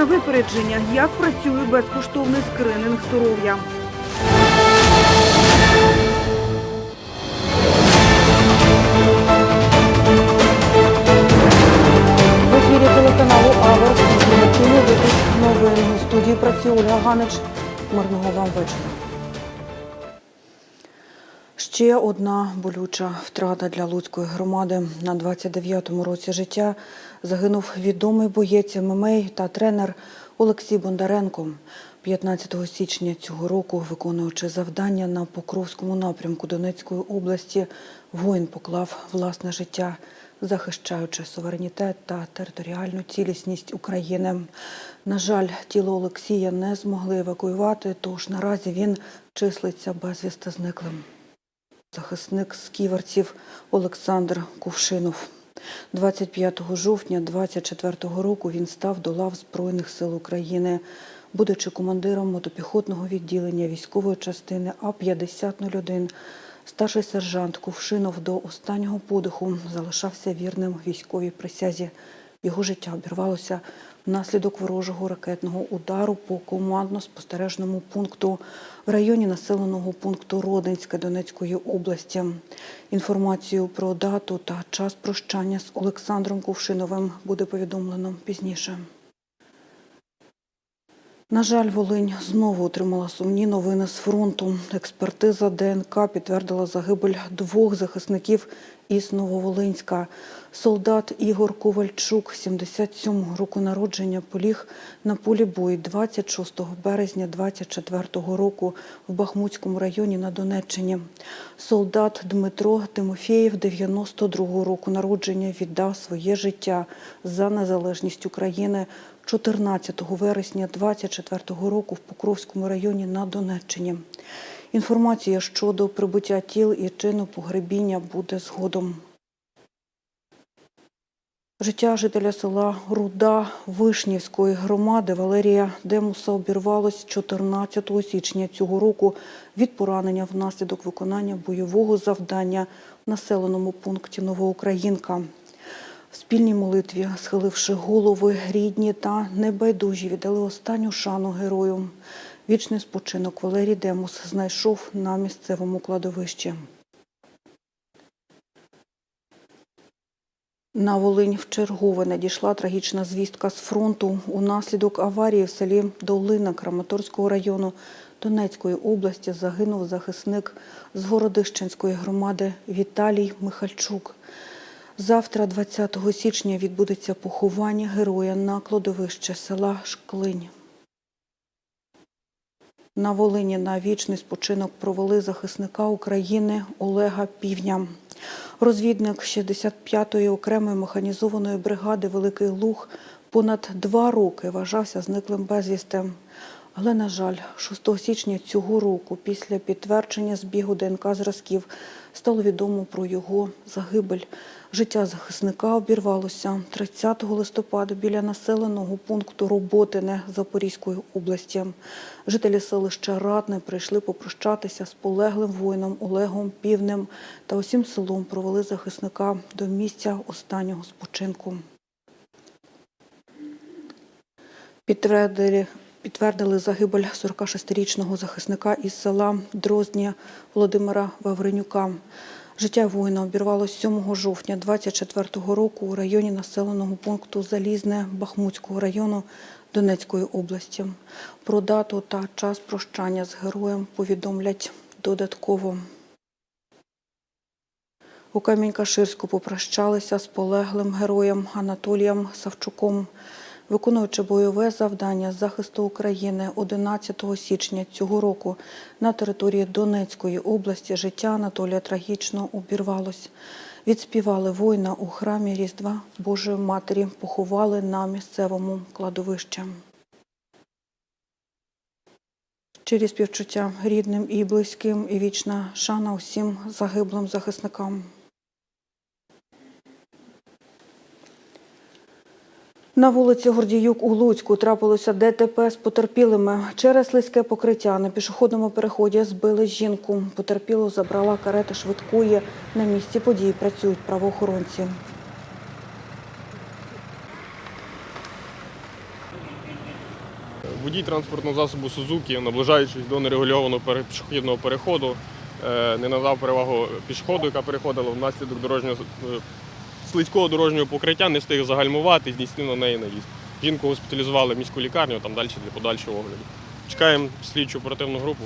на випередження, як працює безкоштовний скрининг здоров'я. В ефірі телеканалу Аверс інформаційний випуск новин. У студії працює Ольга Ганич. Мирного вам вечора. Ще одна болюча втрата для Луцької громади. На 29-му році життя загинув відомий боєць ММА та тренер Олексій Бондаренко. 15 січня цього року, виконуючи завдання на Покровському напрямку Донецької області, воїн поклав власне життя, захищаючи суверенітет та територіальну цілісність України. На жаль, тіло Олексія не змогли евакуювати, тож наразі він числиться безвісти зниклим захисник з ківерців Олександр Кувшинов. 25 жовтня 24 року він став до лав Збройних сил України, будучи командиром мотопіхотного відділення військової частини А-5001. Старший сержант Кувшинов до останнього подиху залишався вірним військовій присязі. Його життя обірвалося внаслідок ворожого ракетного удару по командно-спостережному пункту в районі населеного пункту Родинське Донецької області. Інформацію про дату та час прощання з Олександром Кувшиновим буде повідомлено пізніше. На жаль, Волинь знову отримала сумні новини з фронту. Експертиза ДНК підтвердила загибель двох захисників із Нововолинська. Солдат Ігор Ковальчук, 77-го року народження, поліг на полі бою 26 березня 24-го року в Бахмутському районі на Донеччині. Солдат Дмитро Тимофєєв, 92-го року народження, віддав своє життя за незалежність України 14 вересня 24 року в Покровському районі на Донеччині. Інформація щодо прибуття тіл і чину погребіння буде згодом. Життя жителя села Руда Вишнівської громади Валерія Демуса обірвалось 14 січня цього року від поранення внаслідок виконання бойового завдання в населеному пункті Новоукраїнка. В спільній молитві, схиливши голови, рідні та небайдужі віддали останню шану герою. Вічний спочинок Валерій Демус знайшов на місцевому кладовищі. На Волинь вчергове надійшла трагічна звістка з фронту. Унаслідок аварії в селі Долина Краматорського району Донецької області загинув захисник з Городищенської громади Віталій Михальчук. Завтра, 20 січня, відбудеться поховання героя на кладовище села Шклинь. На Волині на вічний спочинок провели захисника України Олега Півня. Розвідник 65-ї окремої механізованої бригади Великий Луг понад два роки вважався зниклим безвісти. Але, на жаль, 6 січня цього року, після підтвердження збігу ДНК зразків, стало відомо про його загибель. Життя захисника обірвалося 30 листопада біля населеного пункту Роботине Запорізької області. Жителі селища Ратне прийшли попрощатися з полеглим воїном Олегом Півнем та усім селом провели захисника до місця останнього спочинку. Підтвердили, підтвердили загибель 46-річного захисника із села Дроздня Володимира Вавренюка. Життя воїна обірвалося 7 жовтня 24 року у районі населеного пункту Залізне Бахмутського району Донецької області. Про дату та час прощання з героєм повідомлять додатково. У Камінь-Каширську попрощалися з полеглим героєм Анатолієм Савчуком. Виконуючи бойове завдання з захисту України 11 січня цього року на території Донецької області життя Анатолія трагічно обірвалось. Відспівали воїна у храмі Різдва Божої Матері, поховали на місцевому кладовищі. Щирі співчуття рідним і близьким, і вічна шана усім загиблим захисникам. На вулиці Гордіюк у Луцьку трапилося ДТП з потерпілими. Через слизьке покриття на пішохідному переході збили жінку. Потерпілу забрала карета швидкої. На місці події працюють правоохоронці. водій транспортного засобу Сузуки, наближаючись до нерегульованого пішохідного переходу, е, не надав перевагу пішоходу, яка переходила внаслідок дорожнього е, слизького дорожнього покриття, не встиг загальмувати, здійснив на неї наїзд. Жінку госпіталізували в міську лікарню, там далі для подальшого огляду. Чекаємо слідчу оперативну групу.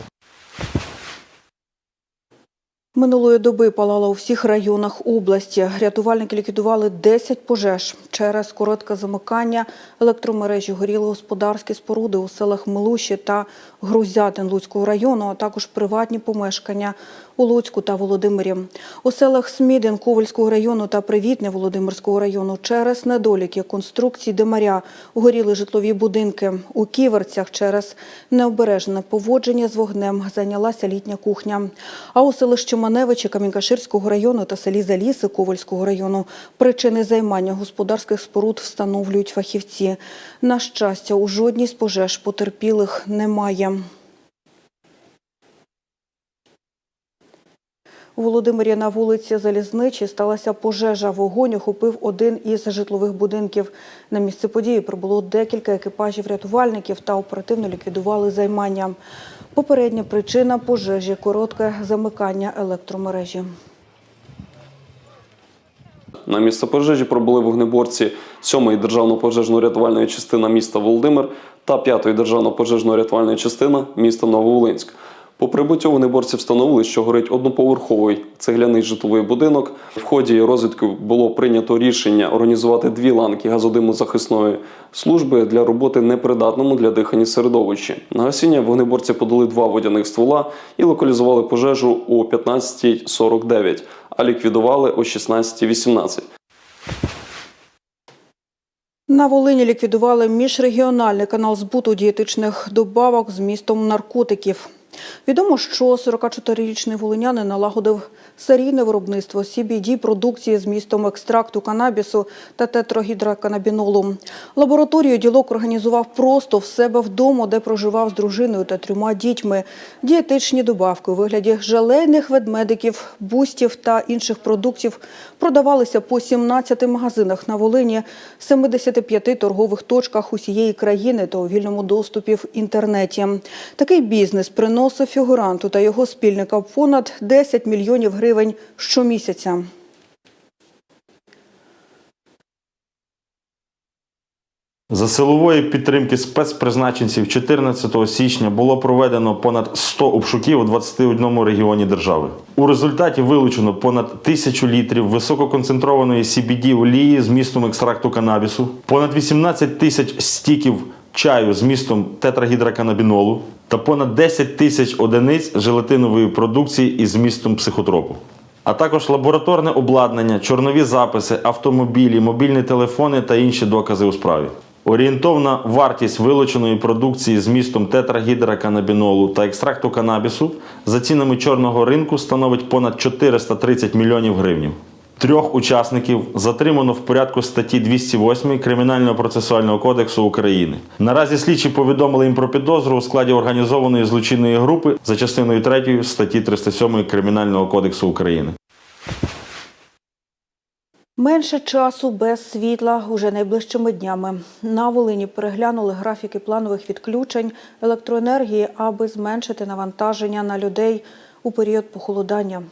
Минулої доби палало у всіх районах області. Рятувальники ліквідували 10 пожеж. Через коротке замикання електромережі горіли господарські споруди у селах Милуші та Грузятин Луцького району, а також приватні помешкання у Луцьку та Володимирі. У селах Смідин Ковальського району та Привітне Володимирського району через недоліки конструкцій Демаря горіли житлові будинки. У Ківерцях через необережне поводження з вогнем зайнялася літня кухня. А у селищі Маневичі Камінькаширського району та селі Заліси Ковальського району причини займання господарських споруд встановлюють фахівці. На щастя, у жодній з пожеж потерпілих немає. У Володимирі на вулиці Залізничі сталася пожежа. Вогонь охопив один із житлових будинків. На місце події прибуло декілька екіпажів рятувальників та оперативно ліквідували займання. Попередня причина пожежі коротке замикання електромережі. На місце пожежі пробули вогнеборці 7-ї державно пожежно-рятувальної частини міста Володимир та 5-ї державно пожежно-рятувальної частини міста Нововолинськ. По прибуттю вогнеборці встановили, що горить одноповерховий цегляний житловий будинок. В ході розвідки було прийнято рішення організувати дві ланки газодимозахисної служби для роботи непридатному для дихання середовищі. На гасіння вогнеборці подали два водяних ствола і локалізували пожежу о 15.49, а ліквідували о 16.18. На Волині ліквідували міжрегіональний канал збуту дієтичних добавок з містом наркотиків. Відомо, що 44-річний волинянин налагодив серійне виробництво CBD продукції з містом екстракту канабісу та тетрагідроканабінолу. Лабораторію ділок організував просто в себе вдома, де проживав з дружиною та трьома дітьми. Дієтичні добавки у вигляді желейних ведмедиків, бустів та інших продуктів продавалися по 17 магазинах на Волині, 75 торгових точках усієї країни та у вільному доступі в інтернеті. Такий бізнес приносив фігуранту та його спільникам понад 10 мільйонів гривень щомісяця. За силової підтримки спецпризначенців 14 січня було проведено понад 100 обшуків у 21 регіоні держави. У результаті вилучено понад тисячу літрів висококонцентрованої CBD олії з містом екстракту канабісу, понад 18 тисяч стіків чаю з містом тетрагідроканабінолу та понад 10 тисяч одиниць желатинової продукції із змістом психотропу а також лабораторне обладнання, чорнові записи, автомобілі, мобільні телефони та інші докази у справі. Орієнтовна вартість вилученої продукції з містом тетрагідроканабінолу та екстракту канабісу за цінами чорного ринку становить понад 430 мільйонів гривень. Трьох учасників затримано в порядку статті 208 Кримінального процесуального кодексу України. Наразі слідчі повідомили їм про підозру у складі організованої злочинної групи за частиною 3 статті 307 Кримінального кодексу України. Менше часу без світла уже найближчими днями. На Волині переглянули графіки планових відключень електроенергії, аби зменшити навантаження на людей у період похолодання.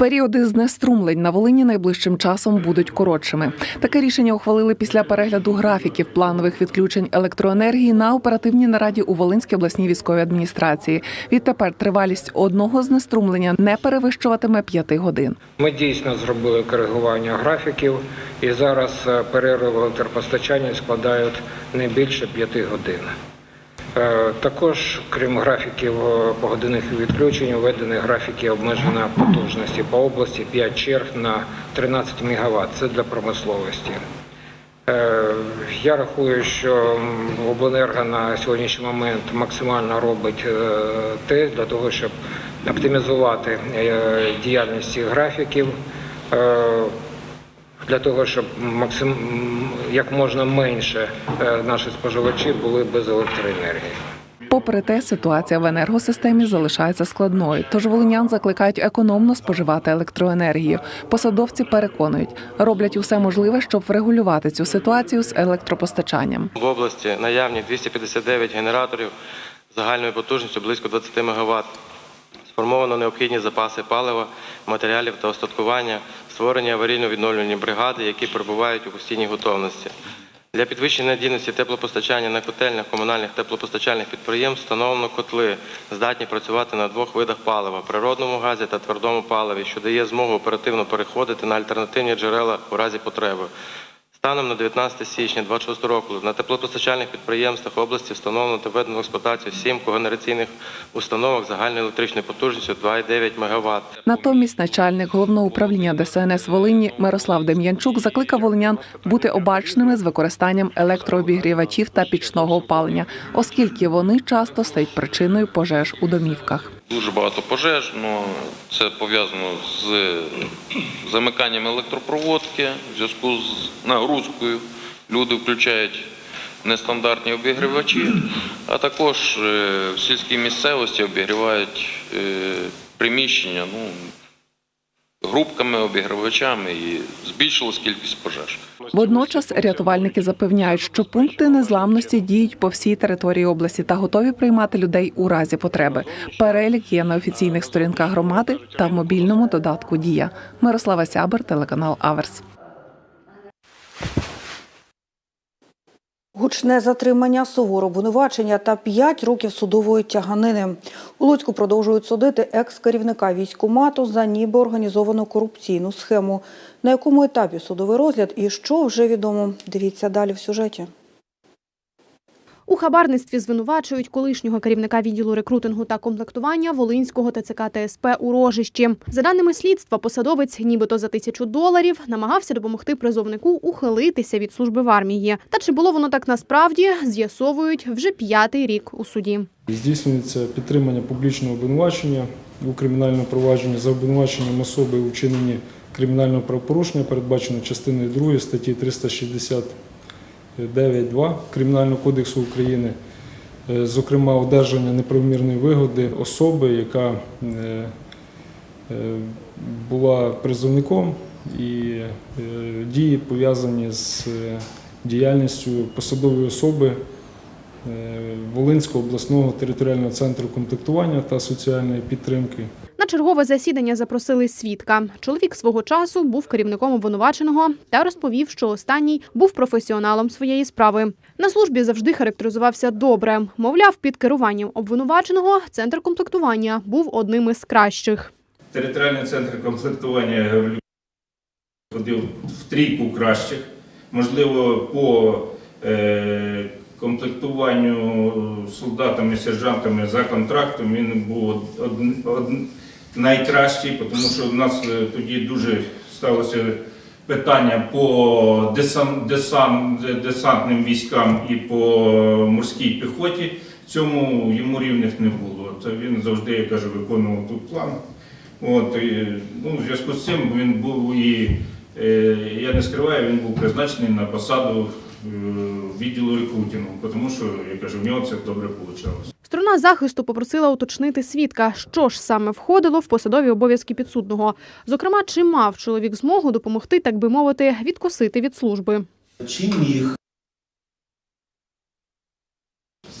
Періоди знеструмлень на Волині найближчим часом будуть коротшими. Таке рішення ухвалили після перегляду графіків планових відключень електроенергії на оперативній нараді у Волинській обласній військовій адміністрації. Відтепер тривалість одного знеструмлення не перевищуватиме п'яти годин. Ми дійсно зробили коригування графіків, і зараз е, перерви в електропостачанні складають не більше 5 годин. Е, Також, крім графіків е, погодинних відключень, введені графіки обмеження потужності по області 5 черг на 13 МВт. Це для промисловості. Е, Я рахую, що обленерго на сьогоднішній момент максимально робить те для того, щоб оптимізувати діяльність графіків, для того, щоб максим, м, як можна менше е, наші споживачі були без електроенергії. Попри те, ситуація в енергосистемі залишається складною. Тож волинян закликають економно споживати електроенергію. Посадовці переконують, роблять усе можливе, щоб врегулювати цю ситуацію з електропостачанням. В області наявні 259 генераторів загальною потужністю близько 20 МВт. Сформовано необхідні запаси палива, матеріалів та остаткування, створені аварійно-відновлювальні бригади, які перебувають у постійній готовності. Для підвищення надійності теплопостачання на котельнях комунальних теплопостачальних підприємств встановлено котли, здатні працювати на двох видах палива природному газі та твердому паливі, що дає змогу оперативно переходити на альтернативні джерела у разі потреби. Станом на 19 січня 2026 року на теплопостачальних підприємствах області встановлено та введено в експлуатацію 7 когенераційних установок загальною електричною потужністю 2,9 МВт. Натомість начальник головного управління ДСНС Волині Мирослав Дем'янчук закликав волинян бути обачними з використанням електрообігрівачів та пічного опалення, оскільки вони часто стають причиною пожеж у домівках. Дуже багато пожеж, ну це пов'язано з замиканням електропроводки в зв'язку з нагрузкою. Люди включають нестандартні обігрівачі, а також е, в сільській місцевості обігрівають е, приміщення ну, групками, обігрівачами і збільшилась кількість пожеж. Водночас рятувальники запевняють, що пункти незламності діють по всій території області та готові приймати людей у разі потреби. Перелік є на офіційних сторінках громади та в мобільному додатку Дія. Мирослава Сябер, телеканал Аверс. Гучне затримання, суворо обвинувачення та 5 років судової тяганини. У Луцьку продовжують судити екс-керівника військкомату за ніби організовану корупційну схему. На якому етапі судовий розгляд і що вже відомо, дивіться далі в сюжеті. У хабарництві звинувачують колишнього керівника відділу рекрутингу та комплектування Волинського ТЦК ТСП у Рожищі. За даними слідства, посадовець, нібито за тисячу доларів, намагався допомогти призовнику ухилитися від служби в армії. Та чи було воно так насправді, з'ясовують вже п'ятий рік у суді. Здійснюється підтримання публічного обвинувачення у кримінальному провадженні за обвинуваченням особи у вчиненні кримінального правопорушення, передбачено частиною 2 статті 369.2 Кримінального кодексу України, Е, зокрема одержання неправомірної вигоди особи, яка е, е, була призовником і дії пов'язані з діяльністю посадової особи Волинського обласного територіального центру комплектування та соціальної підтримки. На чергове засідання запросили свідка. Чоловік свого часу був керівником обвинуваченого та розповів, що останній був професіоналом своєї справи. На службі завжди характеризувався добре. Мовляв, під керуванням обвинуваченого центр комплектування був одним із кращих. Територіальний центр комплектування я в трійку кращих. Можливо, по е, комплектуванню солдатами, сержантами за контрактом він був од- найкращий, тому що в нас е, тоді дуже сталося питання по десан, десан, десантним військам і по морській піхоті. Цьому йому рівних не було. Він завжди, я кажу, виконував тут план. От, і, ну, в зв'язку з цим він був і, е, я не скриваю, він був призначений на посаду відділу рекрутингу, тому що, я кажу, в нього це добре вийшло. Сторона захисту попросила уточнити свідка, що ж саме входило в посадові обов'язки підсудного. Зокрема, чи мав чоловік змогу допомогти, так би мовити, відкосити від служби. чи міг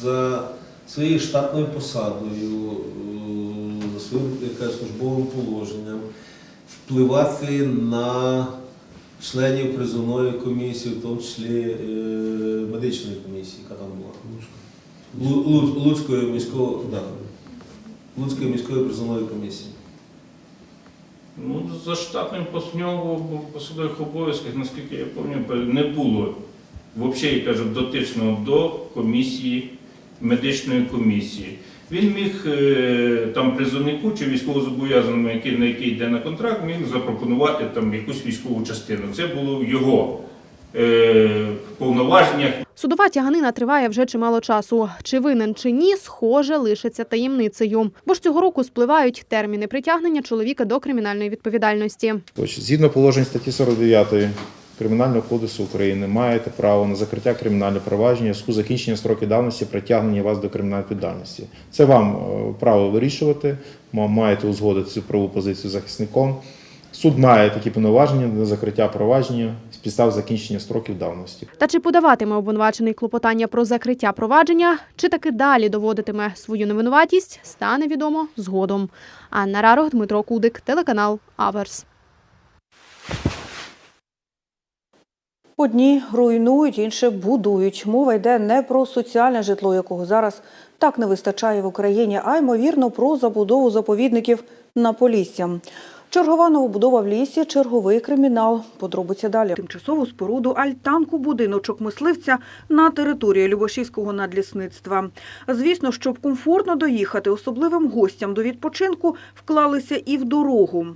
за своєю штатною посадою, е, за своїм службовим положенням впливати на членів призовної комісії, в тому числі е, медичної комісії, яка там була. Лу- Лу- Луцької міської, да, Луцької міської призовної комісії. Ну, за штатним пос- нього в посадових обов'язках, наскільки я пам'ятаю, не було взагалі, я кажу, дотичного до комісії, медичної комісії. Він міг е, там призовнику чи військовозобов'язаному, який, на який йде на контракт, міг запропонувати там якусь військову частину. Це було в його е, повноваженнях. Судова тяганина триває вже чимало часу. Чи винен чи ні, схоже, лишиться таємницею. Бо ж цього року спливають терміни притягнення чоловіка до кримінальної відповідальності. Згідно положень статті 49 Кримінального кодексу України маєте право на закриття кримінального провадження в зв'язку з закінченням строки давності притягнення вас до кримінальної відповідальності. Це вам е, право вирішувати, маєте узгодити цю правову позицію з захисником. Суд має такі повноваження на закриття провадження з підстав закінчення строків давності. Та чи подаватиме обвинувачений клопотання про закриття провадження, чи таки далі доводитиме свою невинуватість, стане відомо згодом. Анна Рарох, Дмитро Кудик, телеканал Аверс. Одні руйнують, інші будують. Мова йде не про соціальне житло, якого зараз так не вистачає в Україні, а ймовірно про забудову заповідників на Полісся. Чергова новобудова в лісі, черговий кримінал. Подробиці далі. Тимчасову споруду альтанку будиночок мисливця на території Любашівського надлісництва. Звісно, щоб комфортно доїхати особливим гостям до відпочинку, вклалися і в дорогу.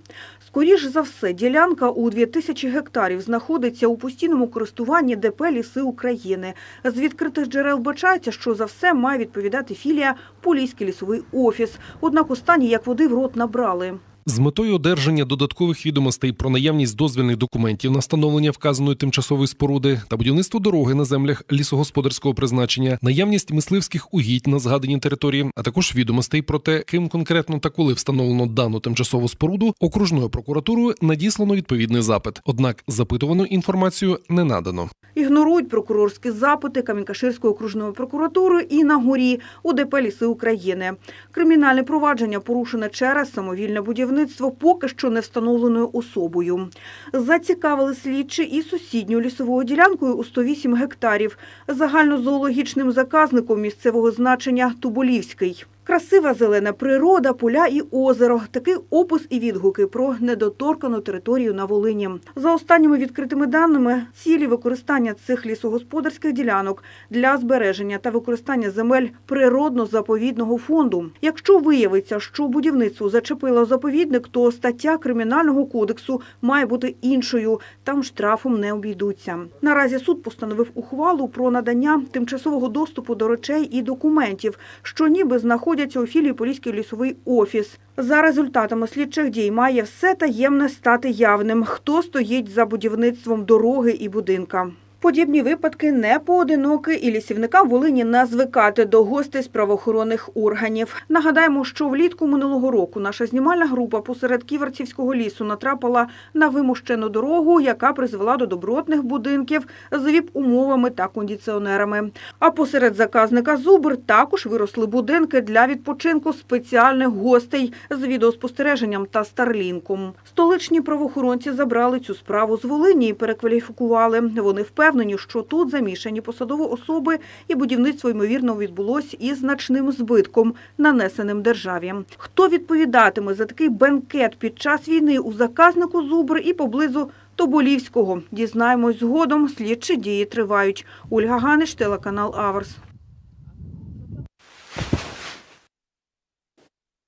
Скоріш за все, ділянка у 2000 гектарів знаходиться у постійному користуванні ДП «Ліси України». З відкритих джерел бачається, що за все має відповідати філія «Поліський лісовий офіс». Однак останні як води в рот набрали. З метою одержання додаткових відомостей про наявність дозвільних документів на встановлення вказаної тимчасової споруди та будівництво дороги на землях лісогосподарського призначення, наявність мисливських угідь на згаданій території, а також відомостей про те, ким конкретно та коли встановлено дану тимчасову споруду, окружною прокуратурою надіслано відповідний запит. Однак запитувану інформацію не надано. Ігнорують прокурорські запити Камінькаширської окружної прокуратури і на горі у ДП «Ліси України». Кримінальне провадження порушене через самовільне будівництво поки що не встановленою особою. Зацікавили слідчі і сусідню лісовою ділянкою у 108 гектарів, загальнозоологічним заказником місцевого значення Туболівський. Красива зелена природа, поля і озеро. Такий опис і відгуки про недоторкану територію на Волині. За останніми відкритими даними, цілі використання цих лісогосподарських ділянок для збереження та використання земель природно-заповідного фонду. Якщо виявиться, що будівництво зачепило заповідник, то стаття Кримінального кодексу має бути іншою. Там штрафом не обійдуться. Наразі суд постановив ухвалу про надання тимчасового доступу до речей і документів, що ніби знаходяться у філії Поліський лісовий офіс. За результатами слідчих дій має все таємне стати явним, хто стоїть за будівництвом дороги і будинка. Подібні випадки не поодинокі і лісівникам Волині не звикати до гостей з правоохоронних органів. Нагадаємо, що влітку минулого року наша знімальна група посеред Ківерцівського лісу натрапила на вимощену дорогу, яка призвела до добротних будинків з ВІП-умовами та кондиціонерами. А посеред заказника Зубр також виросли будинки для відпочинку спеціальних гостей з відеоспостереженням та старлінком. Столичні правоохоронці забрали цю справу з Волині і перекваліфікували. Вони впевнені, що тут замішані посадові особи і будівництво ймовірно відбулось із значним збитком, нанесеним державі. Хто відповідатиме за такий бенкет під час війни у заказнику Зубр і поблизу Тоболівського? Дізнаємось згодом. Слідчі дії тривають. Ольга Ганиш, телеканал Аверс.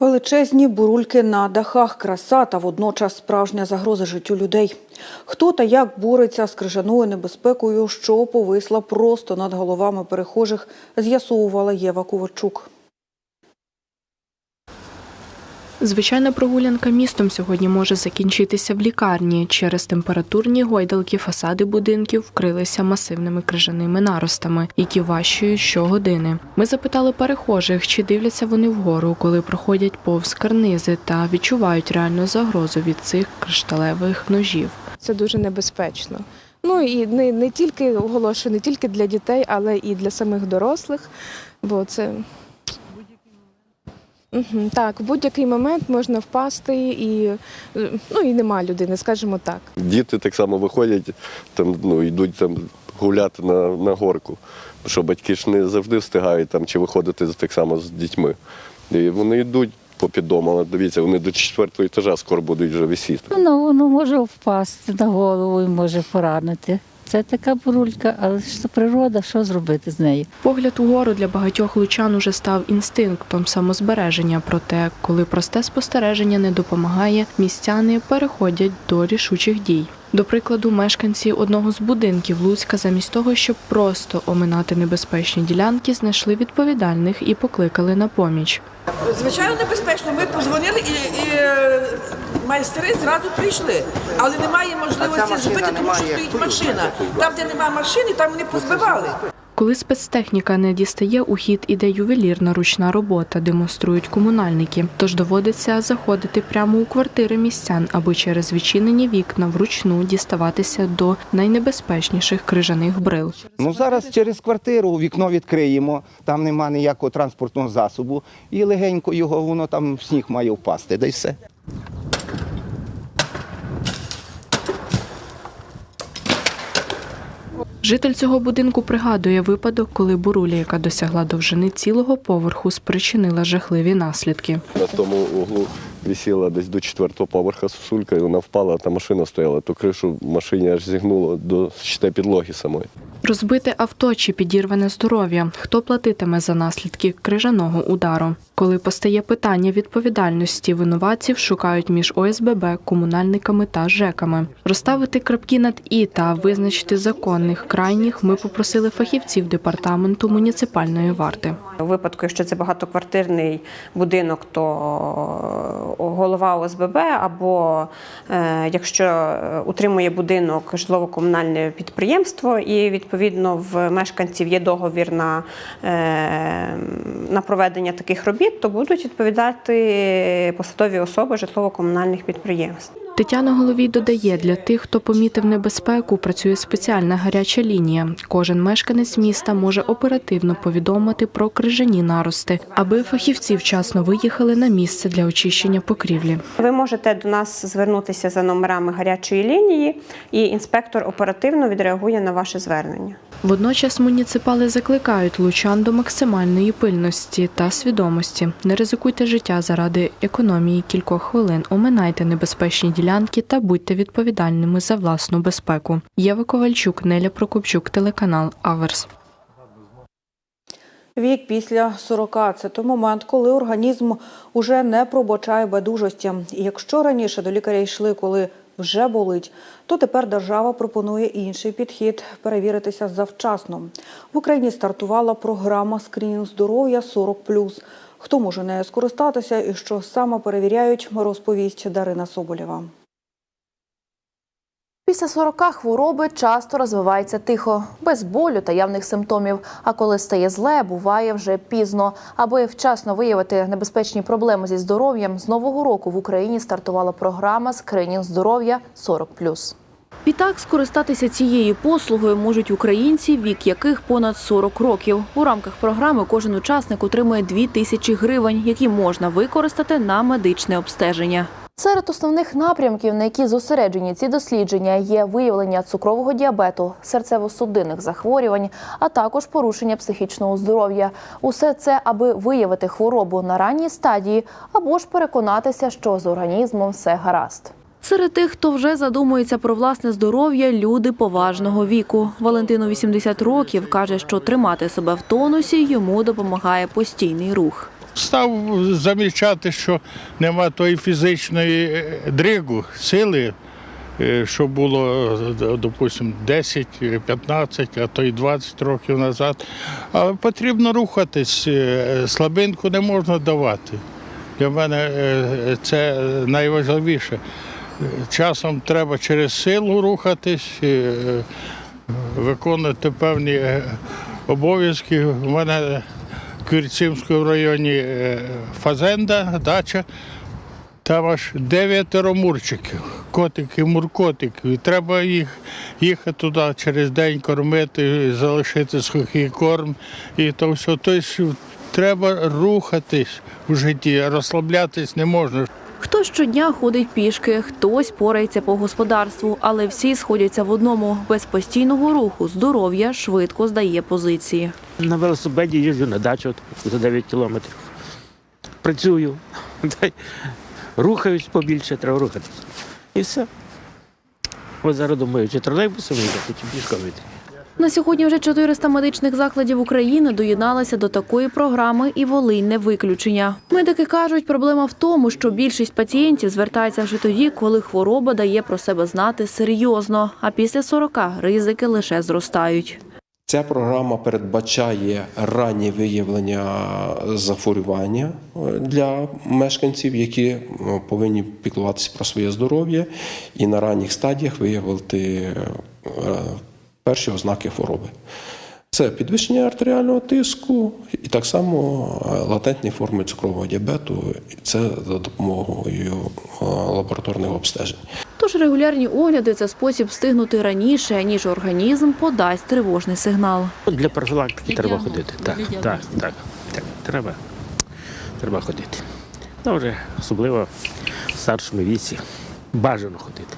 Величезні бурульки на дахах, краса та водночас справжня загроза життю людей. Хто та як бореться з крижаною небезпекою, що повисла просто над головами перехожих, з'ясовувала Єва Ковачук. Звичайна прогулянка містом сьогодні може закінчитися в лікарні. Через температурні гойдалки фасади будинків вкрилися масивними крижаними наростами, які ващують щогодини. Ми запитали перехожих, чи дивляться вони вгору, коли проходять повз карнизи та відчувають реальну загрозу від цих кришталевих ножів. Це дуже небезпечно. Ну і не, не тільки оголошую, не тільки для дітей, але і для самих дорослих, бо це. Угу, так, в будь-який момент можна впасти і ну і нема людини, скажімо так. Діти так само виходять, там, ну, йдуть там гуляти на, на горку. Що батьки ж не завжди встигають там, чи виходити так само з дітьми. І вони йдуть попід дому, але дивіться, вони до четвертого етажа скоро будуть вже висіти. Ну, воно може впасти на голову і може поранити. Це така бурулька, але ж це природа, що зробити з нею? Погляд угору для багатьох лучан уже став інстинктом самозбереження. Проте, коли просте спостереження не допомагає, містяни переходять до рішучих дій. До прикладу, мешканці одного з будинків Луцька, замість того, щоб просто оминати небезпечні ділянки, знайшли відповідальних і покликали на поміч. Звичайно, небезпечно. Ми позвонили і, і е, майстри зразу прийшли. Але немає можливості збити, тому що стоїть машина. Там, де немає машини, там вони позбивали. Коли спецтехніка не дістає, у хід іде ювелірна ручна робота, демонструють комунальники. Тож доводиться заходити прямо у квартири містян, аби через відчинені вікна вручну діставатися до найнебезпечніших крижаних брил. Ну зараз через квартиру вікно відкриємо, там нема ніякого транспортного засобу, і легенько його воно там в сніг має впасти, да й все. Житель цього будинку пригадує випадок, коли буруля, яка досягла довжини цілого поверху, спричинила жахливі наслідки. На тому углу висіла десь до четвертого поверха сосулька, і вона впала, та машина стояла. То кришу машині аж зігнуло до ще підлоги самої. Розбите авто чи підірване здоров'я. Хто платитиме за наслідки крижаного удару? Коли постає питання відповідальності, винуватців шукають між ОСББ, комунальниками та ЖЕКами. Розставити крапки над і та визначити законних крайніх. Ми попросили фахівців департаменту муніципальної варти. У випадку, якщо це багатоквартирний будинок, то голова ОСББ або е, якщо е, утримує будинок житлово-комунальне підприємство, і відповідно в мешканців є договір на, е, на проведення таких робіт, то будуть відповідати посадові особи житлово-комунальних підприємств. Тетяна Головій додає, для тих, хто помітив небезпеку, працює спеціальна гаряча лінія. Кожен мешканець міста може оперативно повідомити про крижані нарости, аби фахівці вчасно виїхали на місце для очищення покрівлі. Ви можете до нас звернутися за номерами гарячої лінії, і інспектор оперативно відреагує на ваше звернення. Водночас муніципали закликають лучан до максимальної пильності та свідомості. Не ризикуйте життя заради економії кількох хвилин. Оминайте небезпечні ділянки та будьте відповідальними за власну безпеку. Єва Ковальчук, Неля Прокопчук, телеканал Аверс. Вік після 40 – це той момент, коли організм уже не пробачає байдужості. І якщо раніше до лікаря йшли, коли вже болить, то тепер держава пропонує інший підхід – перевіритися завчасно. В Україні стартувала програма «Скринінг здоров'я 40+.» Хто може нею скористатися і що саме перевіряють, розповість Дарина Соболєва. Після 40 хвороби часто розвивається тихо, без болю та явних симптомів. А коли стає зле, буває вже пізно. Аби вчасно виявити небезпечні проблеми зі здоров'ям, з нового року в Україні стартувала програма «Скринінг здоров'я 40+.» Відтак скористатися цією послугою можуть українці, вік яких понад 40 років. У рамках програми кожен учасник отримує 2 тисячі гривень, які можна використати на медичне обстеження. Серед основних напрямків, на які зосереджені ці дослідження, є виявлення цукрового діабету, серцево-судинних захворювань, а також порушення психічного здоров'я. Усе це, аби виявити хворобу на ранній стадії або ж переконатися, що з організмом все гаразд. Серед тих, хто вже задумується про власне здоров'я, люди поважного віку. Валентину 80 років каже, що тримати себе в тонусі йому допомагає постійний рух. Став замічати, що нема тої фізичної е, дригу, сили, е, що було, допустимо, 10, 15, а то й 20 років назад. Але потрібно рухатись, е, слабинку не можна давати. Для мене це найважливіше. Часом треба через силу рухатись, е, виконувати певні е, обов'язки. У мене в Кирцівському районі е, фазенда, дача. Там аж дев'ятеро мурчиків, котиків, муркотиків. І треба їх їхати туди через день кормити, залишити сухий корм і то все. Тобто треба рухатись в житті, розслаблятись не можна. Хто щодня ходить пішки, хтось порається по господарству, але всі сходяться в одному без постійного руху. Здоров'я швидко здає позиції. На велосипеді їжджу на дачу за 9 кілометрів. Працюю, рухаюсь побільше, треба рухатися. І все. Ось зараз думаю, чи тролейбусом їхати, чи пішком йти. На сьогодні вже 400 медичних закладів України доєдналися до такої програми, і Волинь не виключення. Медики кажуть, проблема в тому, що більшість пацієнтів звертається вже тоді, коли хвороба дає про себе знати серйозно, а після 40 ризики лише зростають. Ця програма передбачає раннє виявлення захворювання е, для мешканців, які е, повинні піклуватися про своє здоров'я і на ранніх стадіях виявити е, перші ознаки хвороби. Це підвищення артеріального тиску і так само е, латентні форми цукрового діабету. І Це за допомогою е, лабораторних обстежень. Тож регулярні огляди це спосіб встигнути раніше, ніж організм подасть тривожний сигнал. Для профілактики треба ходити. Так, так, так, так. Треба, треба ходити. Ну, вже особливо в старшому віці бажано ходити.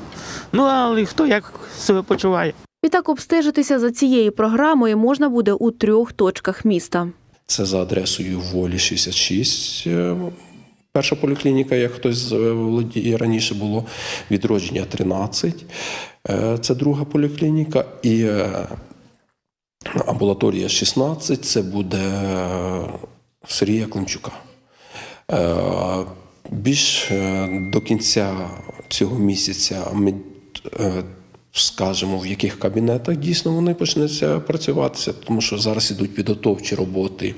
Ну, але хто як себе почуває. Відтак обстежитися за цією програмою можна буде у трьох точках міста. Це за адресою Волі 66. е, Перша поліклініка, як хтось володіє раніше було відродження 13. Е, Це друга поліклініка. І е, амбулаторія 16 це буде Сергія Климчука. Більш до кінця цього місяця ми скажемо, в яких кабінетах дійсно вони почнуться працюватися, тому що зараз ідуть підготовчі роботи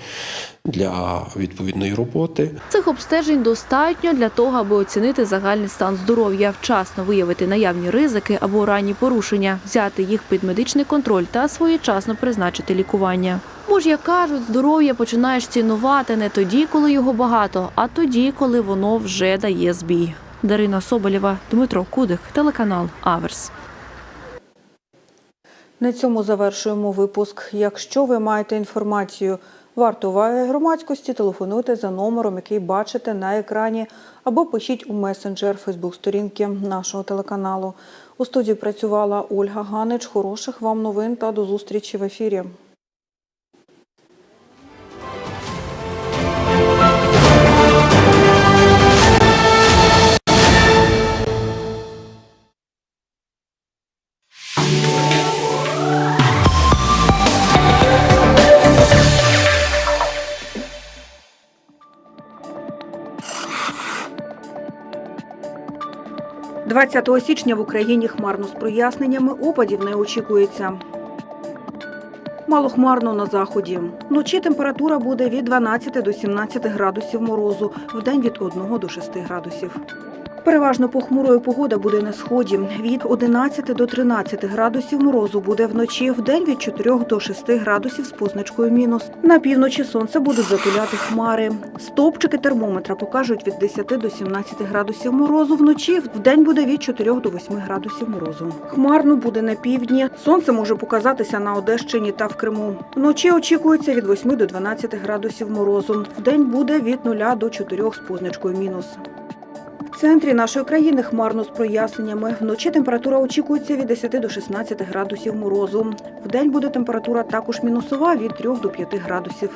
для відповідної роботи. Цих обстежень достатньо для того, аби оцінити загальний стан здоров'я, вчасно виявити наявні ризики або ранні порушення, взяти їх під медичний контроль та своєчасно призначити лікування. Бо ж, як кажуть, здоров'я починаєш цінувати не тоді, коли його багато, а тоді, коли воно вже дає збій. Дарина Соболєва, Дмитро Кудик, телеканал Аверс. На цьому завершуємо випуск. Якщо ви маєте інформацію варту уваги громадськості, телефонуйте за номером, який бачите на екрані, або пишіть у месенджер Фейсбук-сторінки нашого телеканалу. У студії працювала Ольга Ганич. Хороших вам новин та до зустрічі в ефірі. – 20 січня в Україні хмарно з проясненнями, опадів не очікується. Малохмарно на заході. Вночі температура буде від 12 до 17 градусів морозу, вдень від 1 до 6 градусів. Переважно похмурою погода буде на сході. Від 11 до 13 градусів морозу буде вночі, вдень від 4 до 6 градусів з позначкою мінус. На півночі сонце будуть затуляти хмари. Стовпчики термометра покажуть від 10 до 17 градусів морозу вночі, вдень буде від 4 до 8 градусів морозу. Хмарно буде на півдні. Сонце може показатися на Одещині та в Криму. Вночі очікується від 8 до 12 градусів морозу. Вдень буде від 0 до 4 з позначкою мінус центрі нашої країни хмарно з проясненнями. Вночі температура очікується від 10 до 16 градусів морозу. Вдень буде температура також мінусова від 3 до 5 градусів.